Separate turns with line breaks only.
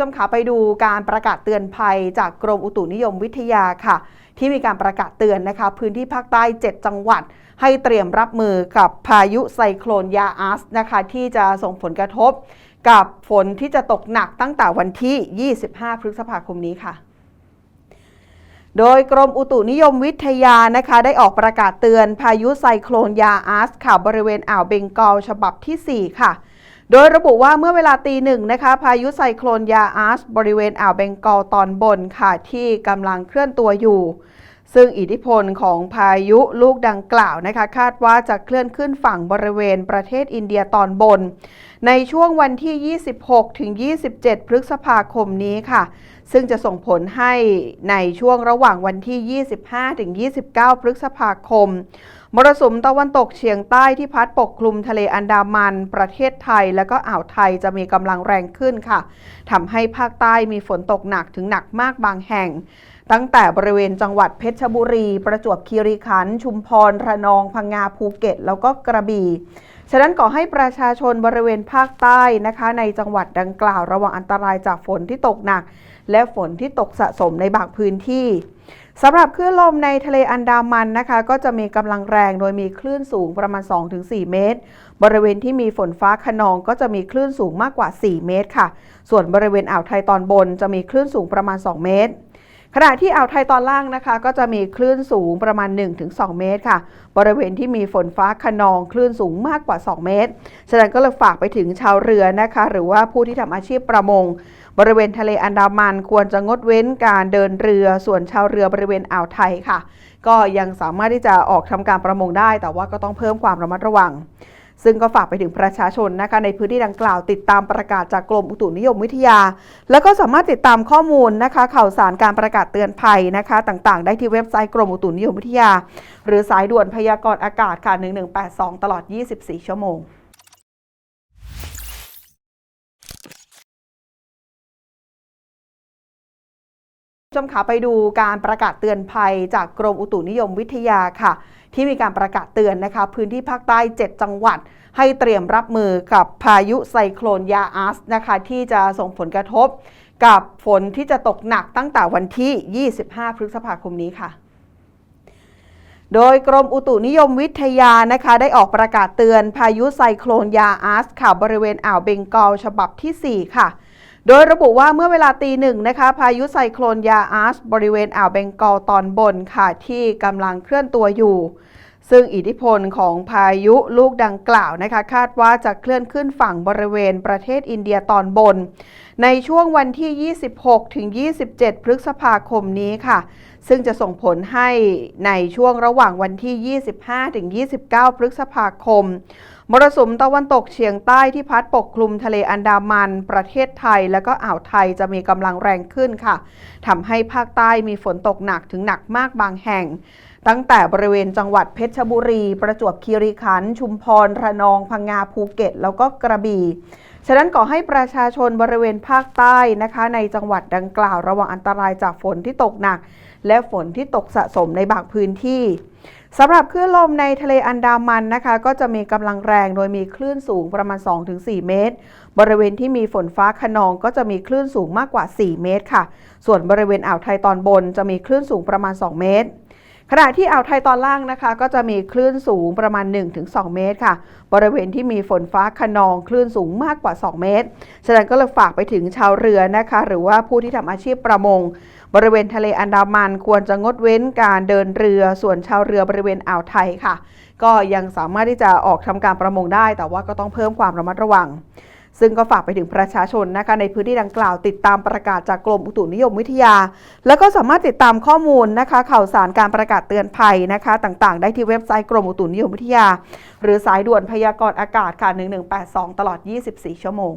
ชมขาไปดูการประกาศเตือนภัยจากกรมอุตุนิยมวิทยาค่ะ ที่มีการประกาศเตือนนะคะ พื้นที่ภาคใต้ 7 จังหวัด ให้เตรียมรับมือกับพายุไซโคลนยาอัสนะคะ ที่จะส่งผลกระทบ กับฝนที่จะตกหนักตั้งแต่วันที่ 25 พฤษภาคมนี้ค่ะโดยกรมอุตุนิยมวิทยานะคะได้ออกประกาศเตือนพายุไซโคลนยาอัสค่ะบริเวณอ่าวเบงกอลฉบับทีสี่4 ค่ะ โดยระบุว่าเมื่อเวลาตีหนึ่งนะคะ พายุไซโคลนยาอัสบริเวณอ่าวเบงกอลตอนบนค่ะ ที่กำลังเคลื่อนตัวอยู่ ซึ่งอิทธิพลของพายุลูกดังกล่าวนะคะ คาดว่าจะเคลื่อนขึ้นฝั่งบริเวณประเทศอินเดียตอนบน ในช่วงวันที่ 26 ถึง 27 พฤษภาคมนี้ค่ะ ซึ่งจะส่งผลให้ในช่วงระหว่างวันที่ 25 ถึง 29 พฤษภาคม มรสุมตะวันตกเฉียงใต้ที่พัดปกคลุมทะเลอันดามัน ประเทศไทย และก็อ่าวไทยจะมีกำลังแรงขึ้นค่ะทำให้ภาคใต้มีฝนตกหนักถึงหนักมากบางแห่ง ตั้งแต่บริเวณจังหวัดเพชรบุรี ประจวบคีรีขันธ์ชุมพรระนองพังงาภูเก็ต แล้วก็กระบี่ ฉะนั้นขอให้ประชาชนบริเวณภาคใต้นะคะ ในจังหวัดดังกล่าวระวังอันตรายจากฝนที่ตกหนัก และฝนที่ตกสะสมในบางพื้นที่สำหรับคลื่นลมในทะเลอันดามันนะคะ ก็จะมีกำลังแรงโดยมีคลื่นสูงประมาณ 2-4 เมตร บริเวณที่มีฝนฟ้าขนองก็จะมีคลื่นสูงมากกว่า 4 เมตรค่ะ ส่วนบริเวณอ่าวไทยตอนบนจะมีคลื่นสูงประมาณ 2 เมตร ขณะที่อ่าวไทยตอนล่างนะคะ ก็จะมีคลื่นสูงประมาณ 1-2 เมตรค่ะ บริเวณที่มีฝนฟ้าขนองคลื่นสูงมากกว่า 2 เมตร ฉะนั้นก็เลยฝากไปถึงชาวเรือนะคะ หรือว่าผู้ที่ทำอาชีพประมง บริเวณทะเลอันดามันควรจะงดเว้นการเดินเรือ ส่วนชาวเรือบริเวณอ่าวไทยค่ะ ก็ยังสามารถที่จะออกทำการประมงได้ แต่ว่าก็ต้องเพิ่มความระมัดระวัง ซึ่งก็ฝากไปถึงประชาชนนะคะในพื้นที่ดังกล่าวติดตามประกาศจากกรมอุตุนิยมวิทยา แล้วก็สามารถติดตามข้อมูลนะคะข่าวสารการประกาศเตือนภัยนะคะต่างๆ ได้ที่เว็บไซต์กรมอุตุนิยมวิทยา หรือสายด่วนพยากรณ์อากาศค่ะ1182 ตลอด 24 ชั่วโมง ชมขาไปดูการประกาศเตือนภัยจากกรมอุตุนิยมวิทยาค่ะ ที่มีการประกาศเตือนนะคะ พื้นที่ภาคใต้ 7 จังหวัด ให้เตรียมรับมือกับพายุไซโคลนยาอัสนะคะ ที่จะส่งผลกระทบ กับฝนที่จะตกหนักตั้งแต่วันที่ 25 พฤษภาคมนี้ค่ะโดยกรมอุตุนิยมวิทยานะคะได้ออกประกาศเตือนพายุไซโคลนยาอัสค่ะบริเวณอ่าวเบงกอลฉบับทีสี่4 ค่ะ โดยระบุว่าเมื่อเวลาตีหนึ่งนะคะ พายุไซโคลนยาอัสบริเวณอ่าวเบงกอลตอนบนค่ะ ที่กำลังเคลื่อนตัวอยู่ ซึ่งอิทธิพลของพายุลูกดังกล่าวนะคะ คาดว่าจะเคลื่อนขึ้นฝั่งบริเวณประเทศอินเดียตอนบน ในช่วงวันที่ 26 ถึง 27 พฤษภาคมนี้ค่ะ ซึ่งจะส่งผลให้ในช่วงระหว่างวันที่ 25 ถึง 29 พฤษภาคม มรสุมตะวันตกเฉียงใต้ที่พัดปกคลุมทะเลอันดามัน ประเทศไทย และก็อ่าวไทยจะมีกำลังแรงขึ้นค่ะทำให้ภาคใต้มีฝนตกหนักถึงหนักมากบางแห่ง ตั้งแต่บริเวณจังหวัดเพชรบุรี ประจวบคีรีขันธ์ชุมพรระนองพังงาภูเก็ต แล้วก็กระบี่ฉะนั้นขอให้ประชาชนบริเวณภาคใต้นะคะ ในจังหวัดดังกล่าวระวังอันตรายจากฝนที่ตกหนัก และฝนที่ตกสะสมในบางพื้นที่ สำหรับคลื่นลมในทะเลอันดามันนะคะ ก็จะมีกำลังแรงโดยมีคลื่นสูงประมาณ 2-4 เมตร บริเวณที่มีฝนฟ้าขนองก็จะมีคลื่นสูงมากกว่า 4 เมตรค่ะ ส่วนบริเวณอ่าวไทยตอนบนจะมีคลื่นสูงประมาณ 2 เมตร ขณะที่อ่าวไทยตอนล่างนะคะ ก็จะมีคลื่นสูงประมาณ 1-2 เมตรค่ะ บริเวณที่มีฝนฟ้าขนองคลื่นสูงมากกว่า 2 เมตร ฉะนั้นก็เลยฝากไปถึงชาวเรือนะคะ หรือว่าผู้ที่ทำอาชีพประมง บริเวณทะเลอันดามันควรจะงดเว้นการเดินเรือ ส่วนชาวเรือบริเวณอ่าวไทยค่ะ ก็ยังสามารถที่จะออกทำการประมงได้ แต่ว่าก็ต้องเพิ่มความระมัดระวัง ซึ่งก็ฝากไปถึงประชาชนนะคะในพื้นที่ดังกล่าวติดตามประกาศจากกรมอุตุนิยมวิทยา แล้วก็สามารถติดตามข้อมูลนะคะ ข่าวสารการประกาศเตือนภัยนะคะ ต่างๆ ได้ที่เว็บไซต์กรมอุตุนิยมวิทยา หรือสายด่วนพยากรณ์อากาศค่ะ1182 ตลอด 24 ชั่วโมง